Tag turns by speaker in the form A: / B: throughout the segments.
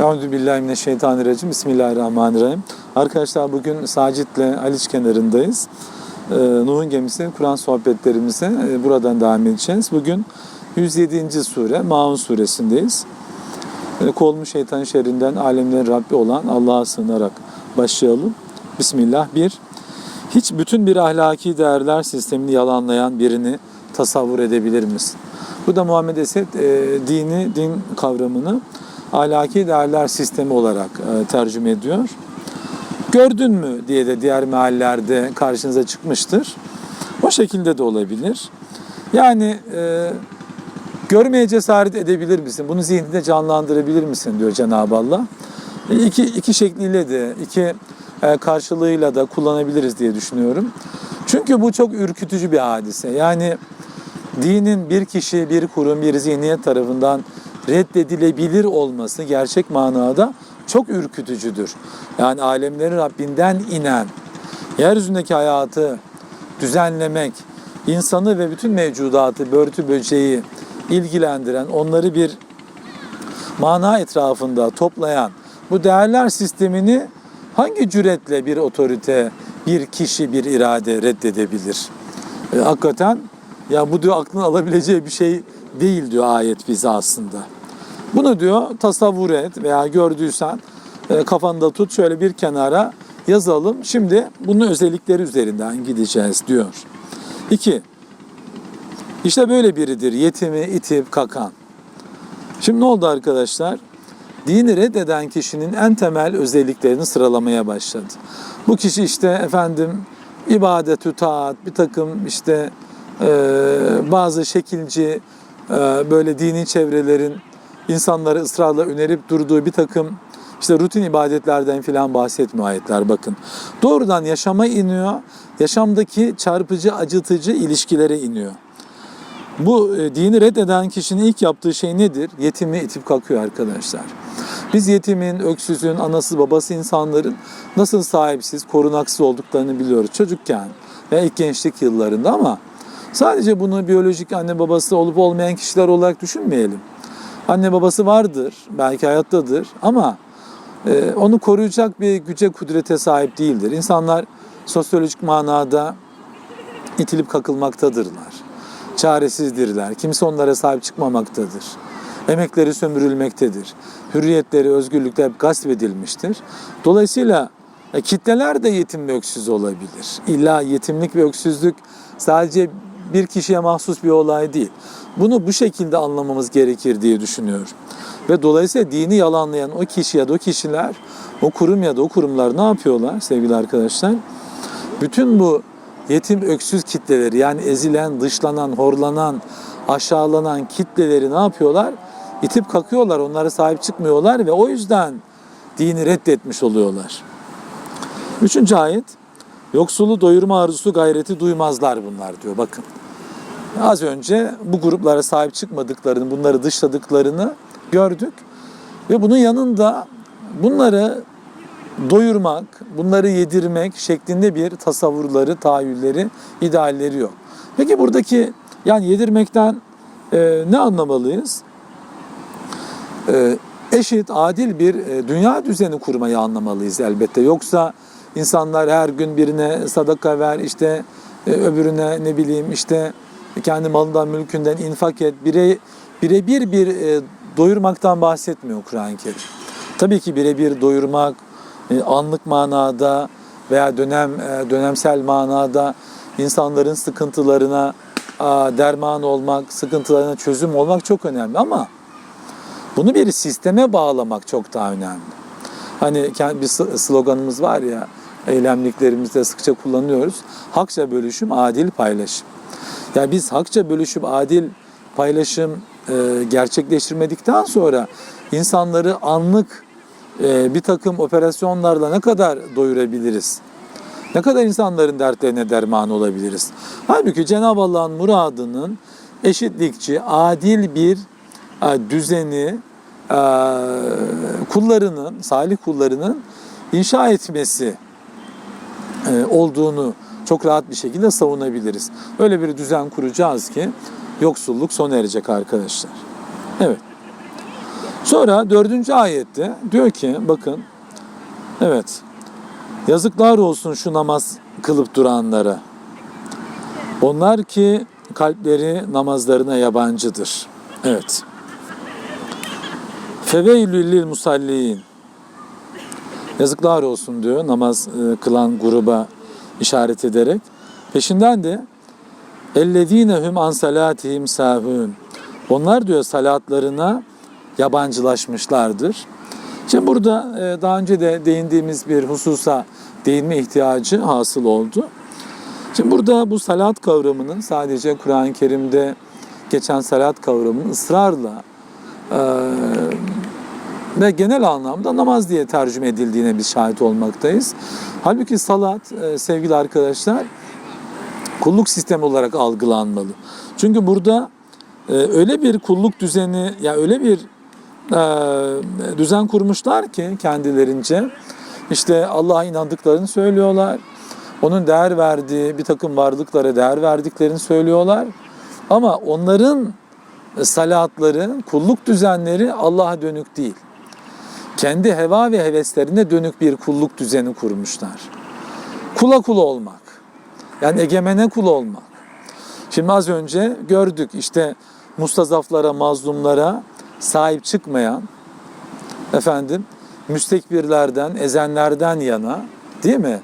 A: Euzubillahimineşşeytanirracim. Bismillahirrahmanirrahim. Arkadaşlar bugün Sacit'le Haliç kenarındayız. Ee, Nuh'un gemisi Kur'an sohbetlerimize buradan devam edeceğiz. Bugün 107. sure Maun suresindeyiz. E, Kovulmuş şeytan şerrinden alemlerin Rabbi olan Allah'a sığınarak başlayalım. Bismillah. Bir, hiç bütün bir ahlaki değerler sistemini yalanlayan birini tasavvur edebilir misin? Bu da Muhammed Esed e, dini, din kavramını ahlaki değerler sistemi olarak e, tercüme ediyor. Gördün mü diye de diğer meallerde karşınıza çıkmıştır. O şekilde de olabilir. Yani e, görmeye cesaret edebilir misin? Bunu zihninde canlandırabilir misin diyor Cenab-ı Allah. E, iki, iki şekliyle de, iki e, karşılığıyla da kullanabiliriz diye düşünüyorum. Çünkü bu çok ürkütücü bir hadise. Yani dinin bir kişi, bir kurum, bir zihniyet tarafından reddedilebilir olması gerçek manada çok ürkütücüdür. Yani alemlerin Rabbinden inen, yeryüzündeki hayatı düzenlemek, insanı ve bütün mevcudatı, börtü böceği ilgilendiren, onları bir mana etrafında toplayan bu değerler sistemini hangi cüretle bir otorite, bir kişi, bir irade reddedebilir? E, hakikaten ya bu diyor aklın alabileceği bir şey değil diyor ayet bize aslında. Bunu diyor tasavvur et veya gördüysen e, kafanda tut şöyle bir kenara yazalım. Şimdi bunun özellikleri üzerinden gideceğiz diyor. İki, işte böyle biridir yetimi itip kakan. Şimdi ne oldu arkadaşlar? Dini reddeden kişinin en temel özelliklerini sıralamaya başladı. Bu kişi işte efendim ibadetü taat, bir takım işte e, bazı şekilci e, böyle dini çevrelerin insanları ısrarla önerip durduğu bir takım işte rutin ibadetlerden filan bahsetmiyor ayetler bakın. Doğrudan yaşama iniyor, yaşamdaki çarpıcı, acıtıcı ilişkilere iniyor. Bu e, dini reddeden kişinin ilk yaptığı şey nedir? Yetimi itip kalkıyor arkadaşlar. Biz yetimin, öksüzün, anası babası insanların nasıl sahipsiz, korunaksız olduklarını biliyoruz çocukken ve ilk gençlik yıllarında ama sadece bunu biyolojik anne babası olup olmayan kişiler olarak düşünmeyelim. Anne babası vardır, belki hayattadır ama e, onu koruyacak bir güce, kudrete sahip değildir. İnsanlar sosyolojik manada itilip kakılmaktadırlar. Çaresizdirler. Kimse onlara sahip çıkmamaktadır. Emekleri sömürülmektedir. Hürriyetleri, özgürlükler hep gasp edilmiştir. Dolayısıyla e, kitleler de yetim ve öksüz olabilir. İlla yetimlik ve öksüzlük sadece bir kişiye mahsus bir olay değil. Bunu bu şekilde anlamamız gerekir diye düşünüyorum. Ve dolayısıyla dini yalanlayan o kişi ya da o kişiler, o kurum ya da o kurumlar ne yapıyorlar sevgili arkadaşlar? Bütün bu yetim öksüz kitleleri yani ezilen, dışlanan, horlanan, aşağılanan kitleleri ne yapıyorlar? İtip kakıyorlar, onlara sahip çıkmıyorlar ve o yüzden dini reddetmiş oluyorlar. Üçüncü ayet, yoksulu doyurma arzusu gayreti duymazlar bunlar diyor bakın. Az önce bu gruplara sahip çıkmadıklarını, bunları dışladıklarını gördük. Ve bunun yanında bunları doyurmak, bunları yedirmek şeklinde bir tasavvurları, tahayyülleri, idealleri yok. Peki buradaki yani yedirmekten e, ne anlamalıyız? E, eşit, adil bir e, dünya düzeni kurmayı anlamalıyız elbette. Yoksa insanlar her gün birine sadaka ver, işte e, öbürüne ne bileyim işte kendi malından, mülkünden infak et. Bire, birebir bir e, doyurmaktan bahsetmiyor Kur'an-ı Kerim. Tabii ki birebir doyurmak, e, anlık manada veya dönem e, dönemsel manada insanların sıkıntılarına a, derman olmak, sıkıntılarına çözüm olmak çok önemli ama bunu bir sisteme bağlamak çok daha önemli. Hani bir sloganımız var ya, eylemliklerimizde sıkça kullanıyoruz. Hakça bölüşüm, adil paylaşım. Yani biz hakça bölüşüp adil paylaşım e, gerçekleştirmedikten sonra insanları anlık e, bir takım operasyonlarla ne kadar doyurabiliriz? Ne kadar insanların dertlerine derman olabiliriz? Halbuki Cenab-ı Allah'ın muradının eşitlikçi, adil bir e, düzeni e, kullarının, salih kullarının inşa etmesi olduğunu çok rahat bir şekilde savunabiliriz. Öyle bir düzen kuracağız ki yoksulluk sona erecek arkadaşlar. Evet. Sonra dördüncü ayette diyor ki bakın evet yazıklar olsun şu namaz kılıp duranlara. Onlar ki kalpleri namazlarına yabancıdır. Evet. Feveylül lil musalliin. Yazıklar olsun diyor namaz e, kılan gruba işaret ederek. Peşinden de ellezinehum an salatihim sahun. Onlar diyor salatlarına yabancılaşmışlardır. Şimdi burada e, daha önce de değindiğimiz bir hususa değinme ihtiyacı hasıl oldu. Şimdi burada bu salat kavramının sadece Kur'an-ı Kerim'de geçen salat kavramının ısrarla e, ve genel anlamda namaz diye tercüme edildiğine biz şahit olmaktayız. Halbuki salat e, sevgili arkadaşlar kulluk sistemi olarak algılanmalı. Çünkü burada e, öyle bir kulluk düzeni ya yani öyle bir e, düzen kurmuşlar ki kendilerince işte Allah'a inandıklarını söylüyorlar. Onun değer verdiği bir takım varlıklara değer verdiklerini söylüyorlar. Ama onların salatları, kulluk düzenleri Allah'a dönük değil. Kendi heva ve heveslerine dönük bir kulluk düzeni kurmuşlar. Kula kul olmak. Yani egemene kul olmak. Şimdi az önce gördük işte mustazaflara, mazlumlara sahip çıkmayan efendim müstekbirlerden, ezenlerden yana değil mi?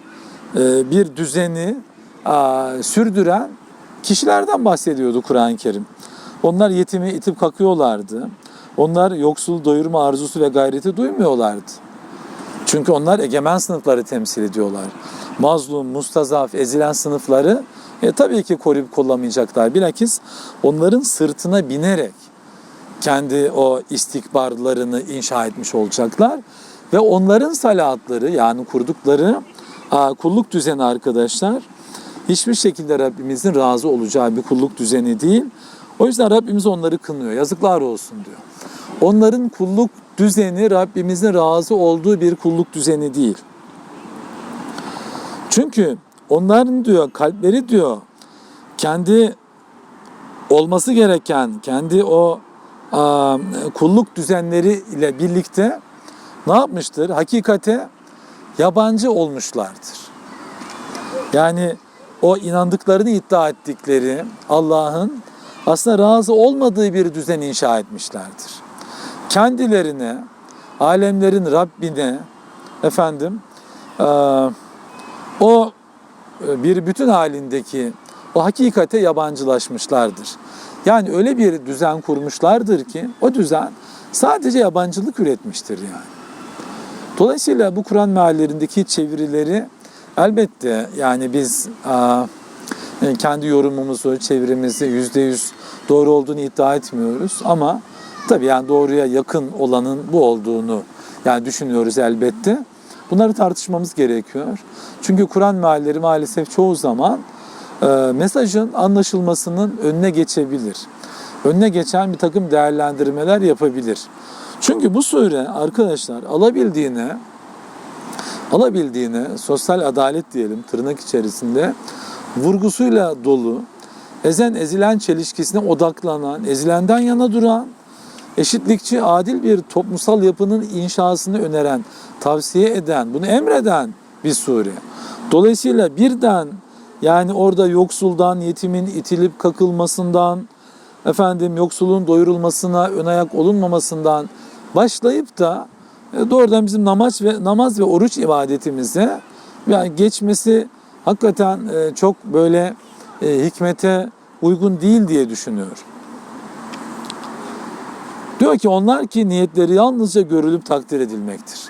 A: Ee, bir düzeni sürdüren kişilerden bahsediyordu Kur'an-ı Kerim. Onlar yetimi itip kakıyorlardı. Onlar yoksul doyurma arzusu ve gayreti duymuyorlardı. Çünkü onlar egemen sınıfları temsil ediyorlar. Mazlum, mustazaf, ezilen sınıfları e, tabii ki koruyup kollamayacaklar. Bilakis onların sırtına binerek kendi o istikbarlarını inşa etmiş olacaklar. Ve onların salatları yani kurdukları kulluk düzeni arkadaşlar hiçbir şekilde Rabbimizin razı olacağı bir kulluk düzeni değil. O yüzden Rabbimiz onları kınıyor. Yazıklar olsun diyor. Onların kulluk düzeni Rabbimizin razı olduğu bir kulluk düzeni değil. Çünkü onların diyor kalpleri diyor kendi olması gereken kendi o a, kulluk düzenleri ile birlikte ne yapmıştır? Hakikate yabancı olmuşlardır. Yani o inandıklarını iddia ettikleri Allah'ın aslında razı olmadığı bir düzen inşa etmişlerdir. Kendilerine, alemlerin Rabbine, efendim, o bir bütün halindeki o hakikate yabancılaşmışlardır. Yani öyle bir düzen kurmuşlardır ki o düzen sadece yabancılık üretmiştir yani. Dolayısıyla bu Kur'an meallerindeki çevirileri elbette yani biz kendi yorumumuzu, yüzde yüz doğru olduğunu iddia etmiyoruz ama tabii yani doğruya yakın olanın bu olduğunu yani düşünüyoruz elbette. Bunları tartışmamız gerekiyor. Çünkü Kur'an mealleri maalesef çoğu zaman e, mesajın anlaşılmasının önüne geçebilir. Önüne geçen bir takım değerlendirmeler yapabilir. Çünkü bu sure arkadaşlar alabildiğine alabildiğine sosyal adalet diyelim tırnak içerisinde vurgusuyla dolu, ezen ezilen çelişkisine odaklanan, ezilenden yana duran, eşitlikçi, adil bir toplumsal yapının inşasını öneren, tavsiye eden, bunu emreden bir sure. Dolayısıyla birden yani orada yoksuldan, yetimin itilip kakılmasından, efendim yoksulun doyurulmasına ön ayak olunmamasından başlayıp da e, doğrudan bizim namaz ve namaz ve oruç ibadetimize yani geçmesi hakikaten e, çok böyle e, hikmete uygun değil diye düşünüyor. Diyor ki onlar ki niyetleri yalnızca görülüp takdir edilmektir.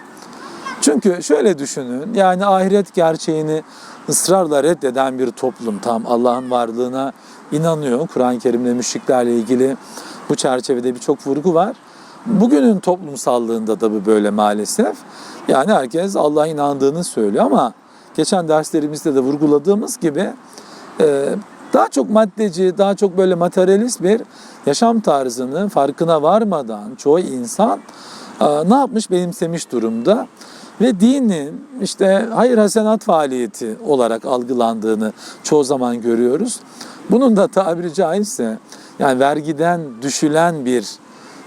A: Çünkü şöyle düşünün yani ahiret gerçeğini ısrarla reddeden bir toplum tam Allah'ın varlığına inanıyor. Kur'an-ı Kerim'de müşriklerle ilgili bu çerçevede birçok vurgu var. Bugünün toplumsallığında da bu böyle maalesef. Yani herkes Allah'a inandığını söylüyor ama geçen derslerimizde de vurguladığımız gibi e, daha çok maddeci, daha çok böyle materyalist bir yaşam tarzını farkına varmadan çoğu insan e, ne yapmış benimsemiş durumda ve dinin işte hayır hasenat faaliyeti olarak algılandığını çoğu zaman görüyoruz. Bunun da tabiri caizse yani vergiden düşülen bir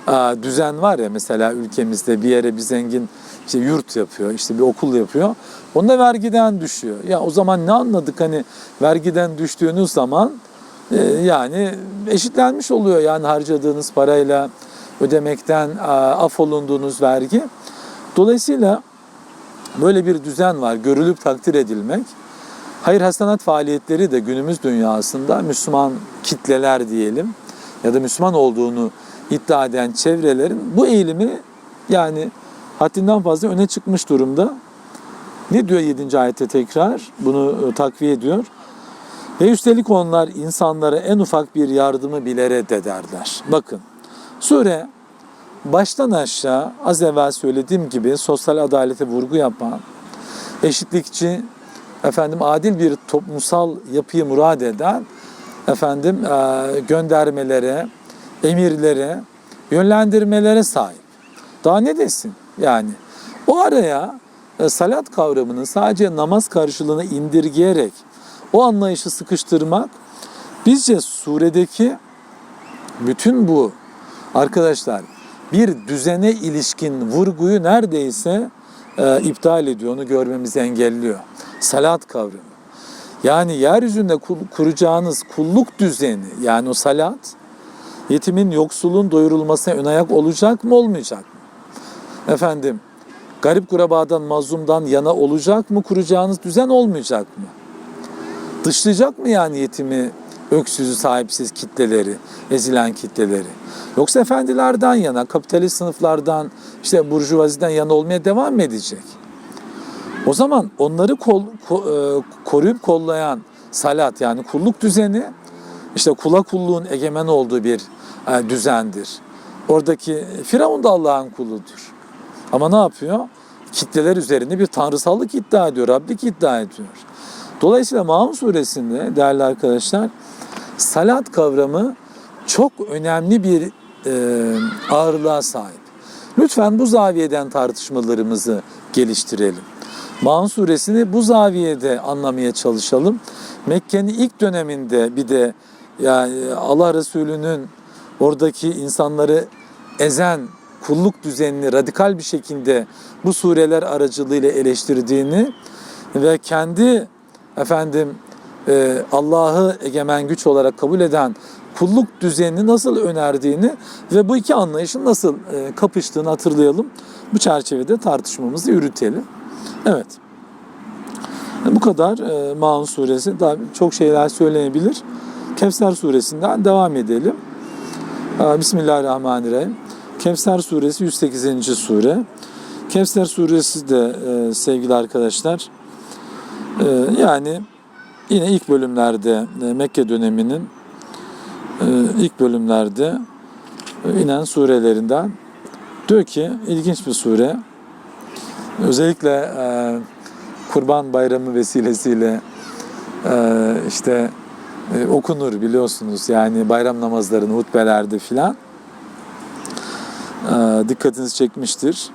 A: e, düzen var ya mesela ülkemizde bir yere bir zengin işte yurt yapıyor, işte bir okul yapıyor. Onda vergiden düşüyor. Ya o zaman ne anladık hani vergiden düştüğünüz zaman e, yani eşitlenmiş oluyor yani harcadığınız parayla ödemekten e, affolunduğunuz vergi. Dolayısıyla böyle bir düzen var. Görülüp takdir edilmek. Hayır hasanat faaliyetleri de günümüz dünyasında Müslüman kitleler diyelim ya da Müslüman olduğunu iddia eden çevrelerin bu eğilimi yani haddinden fazla öne çıkmış durumda. Ne diyor 7. ayette tekrar? Bunu e, takviye ediyor. Ve üstelik onlar insanlara en ufak bir yardımı bile reddederler. Bakın sure baştan aşağı az evvel söylediğim gibi sosyal adalete vurgu yapan, eşitlikçi, efendim adil bir toplumsal yapıyı murad eden efendim e, göndermelere, emirlere, yönlendirmelere sahip. Daha ne desin? Yani o araya e, salat kavramını sadece namaz karşılığını indirgeyerek o anlayışı sıkıştırmak bizce suredeki bütün bu arkadaşlar bir düzene ilişkin vurguyu neredeyse e, iptal ediyor. Onu görmemizi engelliyor. Salat kavramı. Yani yeryüzünde kuracağınız kulluk düzeni yani o salat yetimin yoksulun doyurulmasına ön ayak olacak mı olmayacak mı? Efendim garip kurabadan mazlumdan yana olacak mı kuracağınız düzen olmayacak mı? Dışlayacak mı yani yetimi, öksüzü, sahipsiz kitleleri, ezilen kitleleri? Yoksa efendilerden yana, kapitalist sınıflardan, işte burjuvaziden yana olmaya devam mı edecek? O zaman onları kol, ko, e, koruyup kollayan salat yani kulluk düzeni işte kula kulluğun egemen olduğu bir e, düzendir. Oradaki Firavun da Allah'ın kuludur. Ama ne yapıyor? Kitleler üzerinde bir tanrısallık iddia ediyor, Rablik iddia ediyor. Dolayısıyla Maun suresinde değerli arkadaşlar salat kavramı çok önemli bir e, ağırlığa sahip. Lütfen bu zaviyeden tartışmalarımızı geliştirelim. Maun suresini bu zaviyede anlamaya çalışalım. Mekke'nin ilk döneminde bir de yani Allah Resulü'nün oradaki insanları ezen kulluk düzenini radikal bir şekilde bu sureler aracılığıyla eleştirdiğini ve kendi efendim e, Allah'ı egemen güç olarak kabul eden kulluk düzenini nasıl önerdiğini ve bu iki anlayışın nasıl e, kapıştığını hatırlayalım. Bu çerçevede tartışmamızı yürütelim. Evet. Bu kadar e, Maun suresi. Daha çok şeyler söylenebilir. Kevser suresinden devam edelim. Bismillahirrahmanirrahim. Kevser suresi 108. sure. Kevser suresi de e, sevgili arkadaşlar e, yani yine ilk bölümlerde e, Mekke döneminin e, ilk bölümlerde e, inen surelerinden diyor ki ilginç bir sure. Özellikle e, Kurban Bayramı vesilesiyle e, işte e, okunur biliyorsunuz yani bayram namazlarını hutbelerde filan dikkatinizi çekmiştir.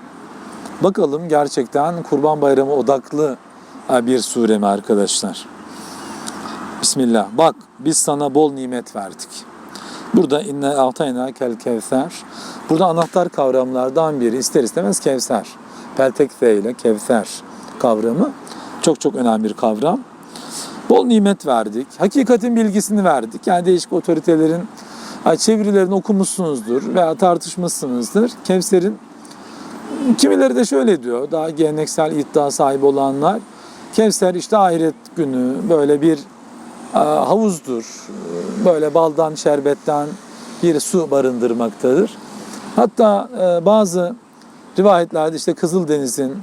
A: Bakalım gerçekten Kurban Bayramı odaklı e, bir sure mi arkadaşlar? Bismillah. Bak biz sana bol nimet verdik. Burada inne atayna kel kevser. Burada anahtar kavramlardan biri ister istemez kevser. Peltek fe ile kevser kavramı çok çok önemli bir kavram. Bol nimet verdik. Hakikatin bilgisini verdik. Yani değişik otoritelerin çevirilerini okumuşsunuzdur veya tartışmışsınızdır. Kevser'in kimileri de şöyle diyor. Daha geleneksel iddia sahibi olanlar. Kevser işte ahiret günü böyle bir havuzdur. Böyle baldan, şerbetten bir su barındırmaktadır. Hatta bazı rivayetlerde işte Kızıldeniz'in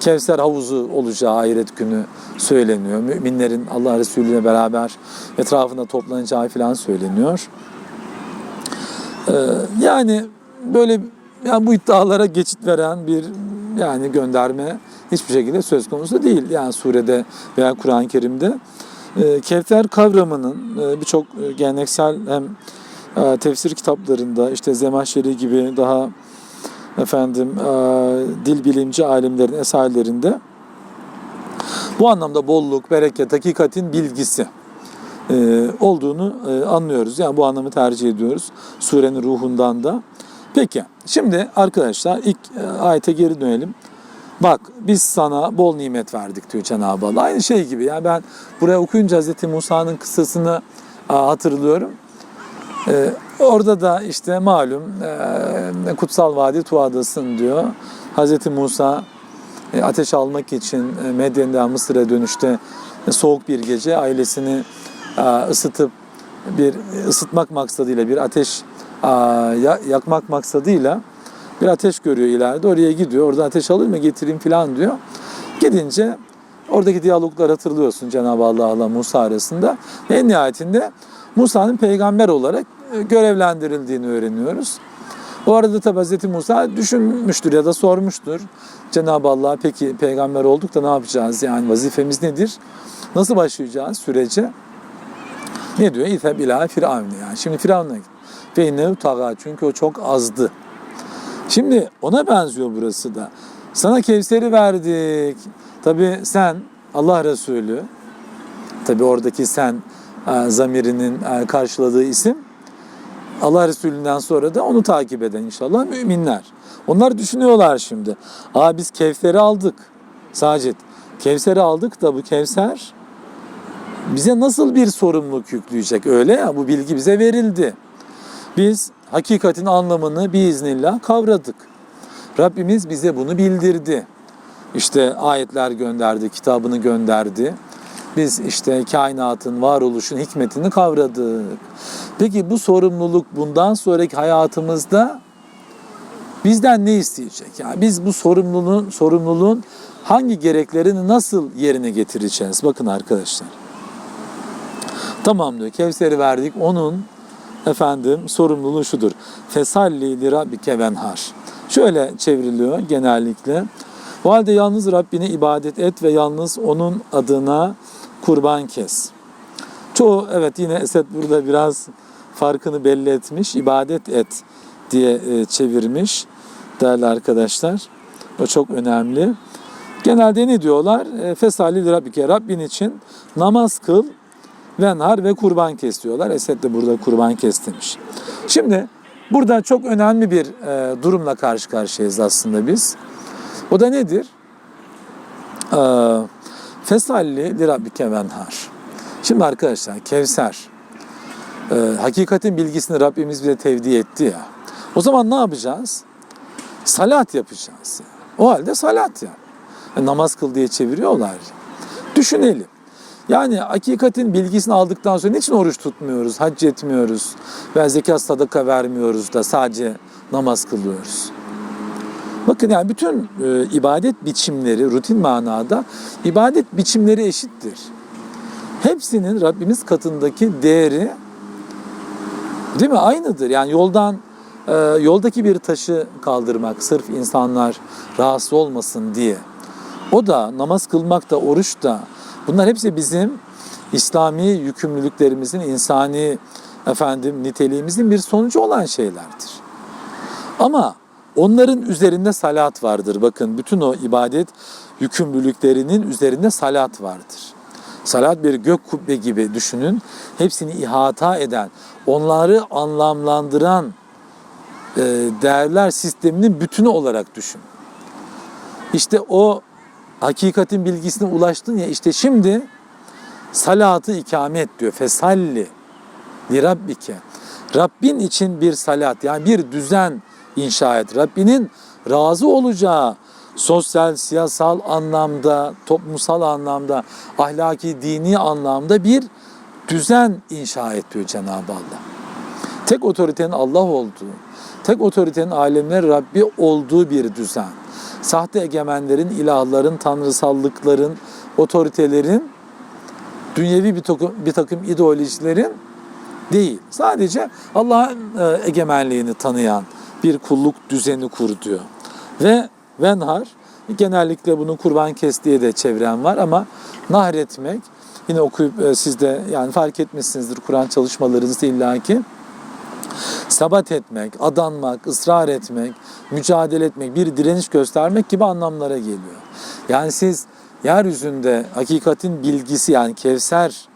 A: Kevser havuzu olacağı ahiret günü söyleniyor. Müminlerin Allah Resulü ile beraber etrafında toplanacağı falan söyleniyor. Yani böyle yani bu iddialara geçit veren bir yani gönderme hiçbir şekilde söz konusu değil. Yani surede veya Kur'an-ı Kerim'de. Kevser kavramının birçok geleneksel hem tefsir kitaplarında işte Zemahşeri gibi daha efendim dil bilimci alimlerin eserlerinde bu anlamda bolluk, bereket, hakikatin bilgisi. e, olduğunu e, anlıyoruz. Yani bu anlamı tercih ediyoruz surenin ruhundan da. Peki şimdi arkadaşlar ilk e, ayete geri dönelim. Bak biz sana bol nimet verdik diyor Cenab-ı Allah. Aynı şey gibi. Yani ben buraya okuyunca Hz. Musa'nın kıssasını e, hatırlıyorum. E, orada da işte malum e, Kutsal Vadi Tuadasın diyor. Hz. Musa e, ateş almak için e, Medyen'den Mısır'a dönüşte e, soğuk bir gece ailesini e, ısıtıp bir ısıtmak maksadıyla bir ateş e, ya- yakmak maksadıyla bir ateş görüyor ileride. Oraya gidiyor. Orada ateş alır mı getireyim falan diyor. Gidince oradaki diyaloglar hatırlıyorsun Cenab-ı Allah'la Musa arasında. En nihayetinde Musa'nın peygamber olarak e, görevlendirildiğini öğreniyoruz. O arada tabi Hz. Musa düşünmüştür ya da sormuştur. Cenab-ı Allah peki peygamber olduk da ne yapacağız? Yani vazifemiz nedir? Nasıl başlayacağız sürece? Ne diyor? İtheb ila firavni yani. Şimdi Firavun'a git. Ve innehu taga. Çünkü o çok azdı. Şimdi ona benziyor burası da. Sana Kevser'i verdik. Tabi sen Allah Resulü, tabi oradaki sen zamirinin e, karşıladığı isim Allah Resulü'nden sonra da onu takip eden inşallah müminler. Onlar düşünüyorlar şimdi. Aa biz Kevser'i aldık. Sacit. Kevser'i aldık da bu Kevser bize nasıl bir sorumluluk yükleyecek? Öyle ya bu bilgi bize verildi. Biz hakikatin anlamını biiznillah kavradık. Rabbimiz bize bunu bildirdi. İşte ayetler gönderdi, kitabını gönderdi. Biz işte kainatın, varoluşun hikmetini kavradık. Peki bu sorumluluk bundan sonraki hayatımızda bizden ne isteyecek? Yani biz bu sorumluluğun sorumluluğun hangi gereklerini nasıl yerine getireceğiz? Bakın arkadaşlar. Tamam diyor. Kevser'i verdik. Onun efendim sorumluluğu şudur. Fesalli li rabbike venhar. Şöyle çevriliyor genellikle. O halde yalnız Rabbine ibadet et ve yalnız onun adına kurban kes. Çoğu evet yine Esed burada biraz farkını belli etmiş. İbadet et diye e, çevirmiş değerli arkadaşlar. O çok önemli. Genelde ne diyorlar? E, Fesalli li rabbike. Rabbin için namaz kıl venhar ve kurban kes diyorlar. Esed de burada kurban kes demiş. Şimdi burada çok önemli bir e, durumla karşı karşıyayız aslında biz. O da nedir? E, Fesalli li rabbike venhar. Şimdi arkadaşlar Kevser e, hakikatin bilgisini Rabbimiz bize tevdi etti ya. O zaman ne yapacağız? Salat yapacağız. O halde salat yani. E, namaz kıl diye çeviriyorlar. Düşünelim. Yani hakikatin bilgisini aldıktan sonra niçin oruç tutmuyoruz, hac etmiyoruz ve zekat sadaka vermiyoruz da sadece namaz kılıyoruz? Bakın yani bütün e, ibadet biçimleri rutin manada ibadet biçimleri eşittir. Hepsinin Rabbimiz katındaki değeri değil mi aynıdır. Yani yoldan e, yoldaki bir taşı kaldırmak sırf insanlar rahatsız olmasın diye. O da namaz kılmak da oruç da bunlar hepsi bizim İslami yükümlülüklerimizin insani efendim niteliğimizin bir sonucu olan şeylerdir. Ama onların üzerinde salat vardır. Bakın bütün o ibadet yükümlülüklerinin üzerinde salat vardır. Salat bir gök kubbe gibi düşünün. Hepsini ihata eden, onları anlamlandıran e, değerler sisteminin bütünü olarak düşün. İşte o hakikatin bilgisine ulaştın ya işte şimdi salatı ikamet diyor. Fesalli li rabbike. Rabbin için bir salat yani bir düzen inşa et. Rabbinin razı olacağı sosyal, siyasal anlamda, toplumsal anlamda, ahlaki, dini anlamda bir düzen inşa et diyor Cenab-ı Allah. Tek otoritenin Allah olduğu, tek otoritenin alemler Rabbi olduğu bir düzen. Sahte egemenlerin, ilahların, tanrısallıkların, otoritelerin, dünyevi bir takım, bir takım ideolojilerin değil. Sadece Allah'ın e, egemenliğini tanıyan bir kulluk düzeni kur diyor. Ve venhar genellikle bunu kurban kes diye de çeviren var ama nahretmek yine okuyup e, siz de yani fark etmişsinizdir Kur'an çalışmalarınızda illaki sabat etmek, adanmak, ısrar etmek, mücadele etmek, bir direniş göstermek gibi anlamlara geliyor. Yani siz yeryüzünde hakikatin bilgisi yani Kevser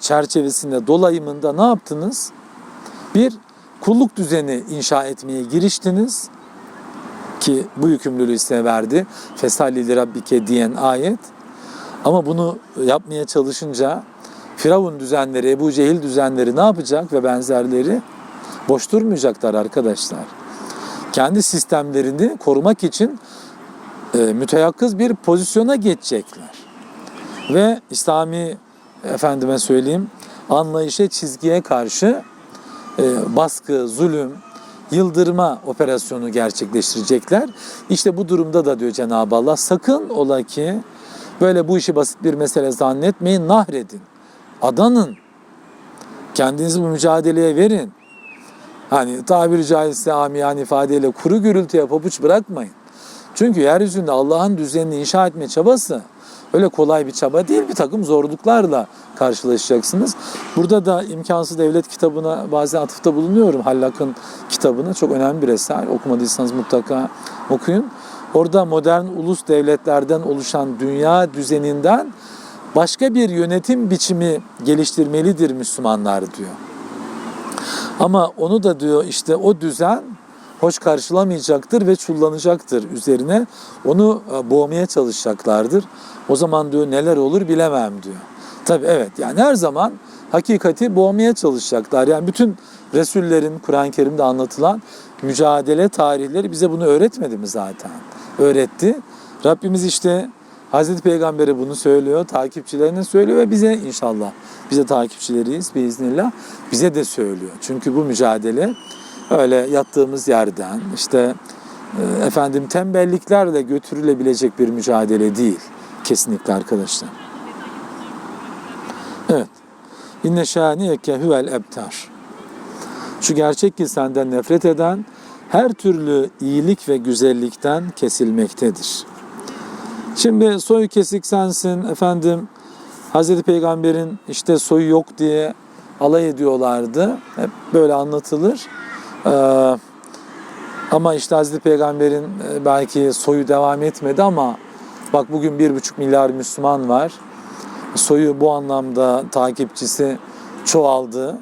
A: çerçevesinde dolayımında ne yaptınız? Bir kulluk düzeni inşa etmeye giriştiniz ki bu yükümlülüğü size verdi. Fesalli li rabbike diyen ayet. Ama bunu yapmaya çalışınca Firavun düzenleri, Ebu Cehil düzenleri ne yapacak ve benzerleri? Boş durmayacaklar arkadaşlar. Kendi sistemlerini korumak için e, müteyakkız bir pozisyona geçecekler. Ve İslami efendime söyleyeyim anlayışa, çizgiye karşı e, baskı, zulüm, yıldırma operasyonu gerçekleştirecekler. İşte bu durumda da diyor Cenab-ı Allah sakın ola ki böyle bu işi basit bir mesele zannetmeyin, nahredin. Adanın. Kendinizi bu mücadeleye verin. Hani tabiri caizse amiyan ifadeyle kuru gürültüye pabuç bırakmayın. Çünkü yeryüzünde Allah'ın düzenini inşa etme çabası öyle kolay bir çaba değil. Bir takım zorluklarla karşılaşacaksınız. Burada da imkansız devlet kitabına bazen atıfta bulunuyorum. Hallak'ın kitabına. Çok önemli bir eser. Okumadıysanız mutlaka okuyun. Orada modern ulus devletlerden oluşan dünya düzeninden başka bir yönetim biçimi geliştirmelidir Müslümanlar diyor. Ama onu da diyor işte o düzen hoş karşılamayacaktır ve çullanacaktır üzerine. Onu e, boğmaya çalışacaklardır. O zaman diyor neler olur bilemem diyor. Tabi evet yani her zaman hakikati boğmaya çalışacaklar. Yani bütün Resullerin Kur'an-ı Kerim'de anlatılan mücadele tarihleri bize bunu öğretmedi mi zaten? Öğretti. Rabbimiz işte Hazreti Peygamber'e bunu söylüyor, takipçilerine söylüyor ve bize inşallah, bize takipçileriyiz biiznillah, bize de söylüyor. Çünkü bu mücadele öyle yattığımız yerden işte e, efendim tembelliklerle götürülebilecek bir mücadele değil kesinlikle arkadaşlar. Evet. İnne şâniyeke huvel ebtar. Şu gerçek ki senden nefret eden her türlü iyilik ve güzellikten kesilmektedir. Şimdi soyu kesik sensin efendim Hazreti Peygamber'in işte soyu yok diye alay ediyorlardı. Hep böyle anlatılır. Ee, ama işte Hazreti Peygamber'in e, belki soyu devam etmedi ama bak bugün bir buçuk milyar Müslüman var. Soyu bu anlamda takipçisi çoğaldı.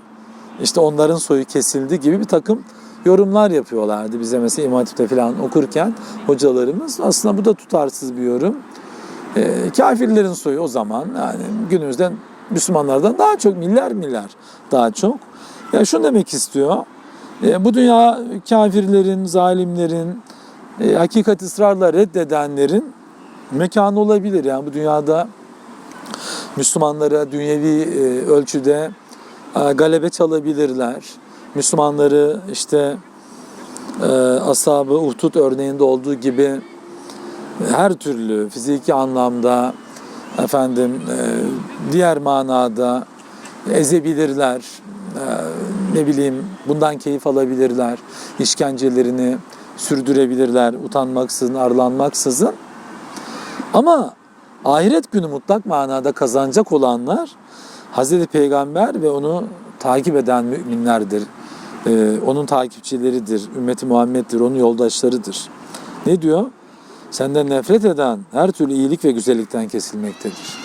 A: İşte onların soyu kesildi gibi bir takım yorumlar yapıyorlardı bize mesela İmam Hatip'te falan okurken hocalarımız. Aslında bu da tutarsız bir yorum. E, kafirlerin soyu o zaman yani günümüzden Müslümanlardan daha çok milyar milyar daha çok. Yani şunu demek istiyor. E, bu dünya kafirlerin, zalimlerin, e, hakikat ısrarla reddedenlerin mekanı olabilir. Yani bu dünyada Müslümanlara dünyevi e, ölçüde e, galebe çalabilirler. Müslümanları işte e, ashab-ı Uhdud örneğinde olduğu gibi her türlü fiziki anlamda efendim diğer manada ezebilirler. Ne bileyim bundan keyif alabilirler. işkencelerini sürdürebilirler utanmaksızın, arlanmaksızın. Ama ahiret günü mutlak manada kazanacak olanlar Hazreti Peygamber ve onu takip eden müminlerdir. Ee, onun takipçileridir, ümmeti Muhammed'dir, onun yoldaşlarıdır. Ne diyor? Senden nefret eden her türlü iyilik ve güzellikten kesilmektedir.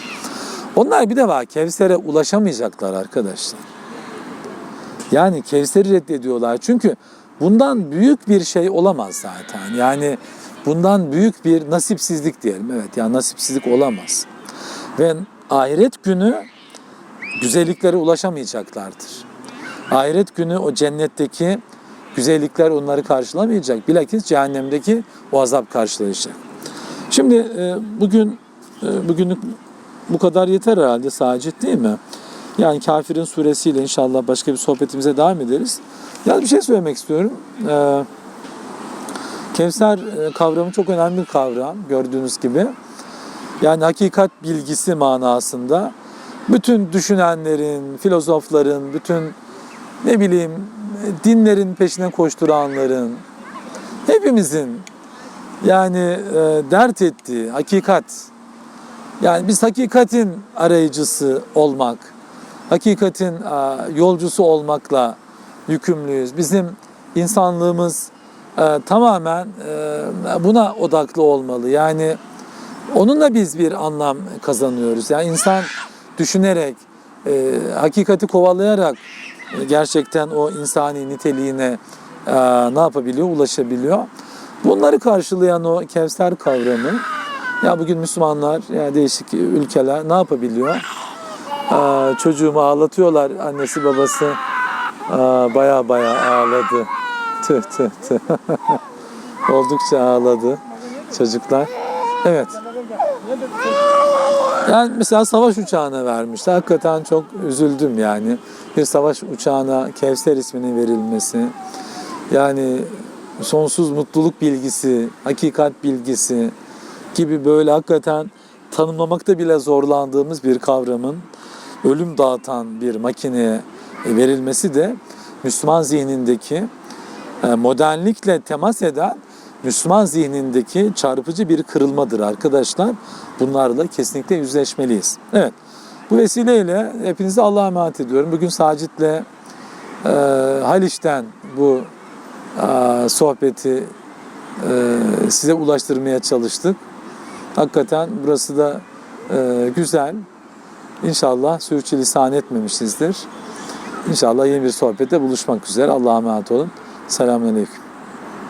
A: Onlar bir defa Kevser'e ulaşamayacaklar arkadaşlar. Yani Kevser'i reddediyorlar. Çünkü bundan büyük bir şey olamaz zaten. Yani bundan büyük bir nasipsizlik diyelim. Evet yani nasipsizlik olamaz. Ve ahiret günü güzelliklere ulaşamayacaklardır. Ahiret günü o cennetteki güzellikler onları karşılamayacak. Bilakis cehennemdeki o azap karşılayacak. Şimdi e, bugün e, bugünlük bu kadar yeter herhalde Sacit değil mi? Yani Kafirin suresiyle inşallah başka bir sohbetimize devam ederiz. Ya bir şey söylemek istiyorum. Ee, Kevser e, kavramı çok önemli bir kavram gördüğünüz gibi. Yani hakikat bilgisi manasında bütün düşünenlerin, filozofların, bütün ne bileyim dinlerin peşine koşturanların hepimizin yani e, dert ettiği hakikat yani biz hakikatin arayıcısı olmak, hakikatin e, yolcusu olmakla yükümlüyüz. Bizim insanlığımız e, tamamen e, buna odaklı olmalı. Yani onunla biz bir anlam kazanıyoruz. Yani insan düşünerek, e, hakikati kovalayarak e, gerçekten o insani niteliğine e, ne yapabiliyor? Ulaşabiliyor. Bunları karşılayan o Kevser kavramı ya bugün Müslümanlar ya değişik ülkeler ne yapabiliyor? Aa, çocuğumu ağlatıyorlar annesi babası. Aa, baya baya ağladı. Tüh tüh tüh. Oldukça ağladı çocuklar. Evet. Yani mesela savaş uçağına vermişti. Hakikaten çok üzüldüm yani. Bir savaş uçağına Kevser isminin verilmesi. Yani sonsuz mutluluk bilgisi, hakikat bilgisi gibi böyle hakikaten tanımlamakta bile zorlandığımız bir kavramın ölüm dağıtan bir makineye verilmesi de Müslüman zihnindeki modernlikle temas eden Müslüman zihnindeki çarpıcı bir kırılmadır arkadaşlar. Bunlarla kesinlikle yüzleşmeliyiz. Evet. Bu vesileyle hepinize Allah'a emanet ediyorum. Bugün Sacit'le e, Haliç'ten bu e, sohbeti e, size ulaştırmaya çalıştık. Hakikaten burası da e, güzel. İnşallah sürçülisan etmemişizdir. İnşallah yeni bir sohbette buluşmak üzere. Allah'a emanet olun. Selamünaleyküm.